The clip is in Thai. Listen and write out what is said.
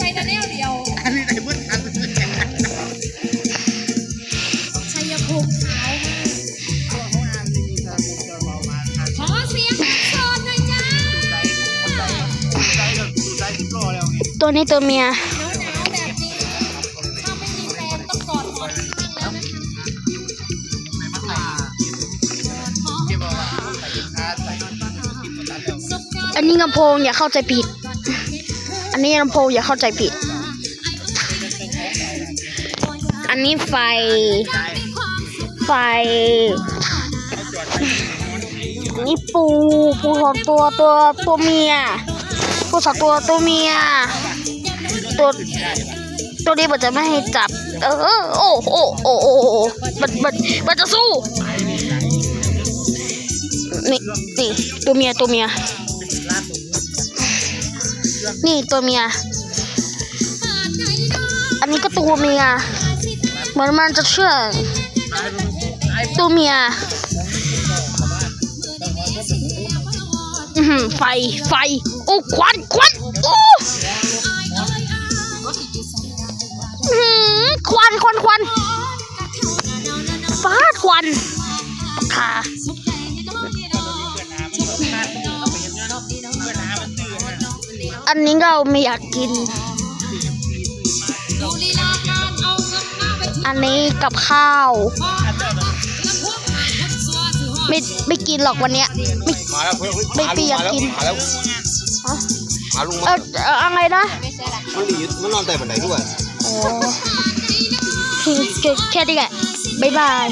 ช้แต่แนวเดียว อันนี้ได้เพื่อนอันชัยภูมิขาวมากขอเสียงโสดหน่ตัวนี้ตัวเมีย หนาวาแบบนี้ ถ้าไม่มีแฟนต้องกอดหมอนข้างแล้วนะคะกอดหมอนข้างสุขกาอันนี้กำโพงอย่าเข้าใจผิด อันนี้ลำโพงอย่าเข้าใจผิด อันนี้ไฟ ไฟอันนี้ปูปูสองตัวตัวตัวเมียปูสองตัวตัวเมีย ตัวตัวนี้มันจะไม่ให้จับ เออ โอ้โอ้โอ้โอ้โอ้มันมันมันจะสู้ นี่นี่ตัวเมียตัวเมีย นี่ตัวเมีย อันนี้ก็ตัวเมีย เหมือนมันจะเชื่อง ตัวเมียอือหือไฟ ไฟ โอ้ควันควันโอ้ควันควันควันฟ้าดควันค่ะ อันนี้เราไม่อยากกิน อันนี้กับข้าว ไม่ไม่กินหรอกวันเนี้ยไม่มาแล้วเพื่อนไม่เปียกกินมาแล้วฮะมาลุงเอมาอเอออะไรนะมันหลีมันนอนแต่บันไดด้วยโอ้แค่แค่นี้แหละบ๊ายบาย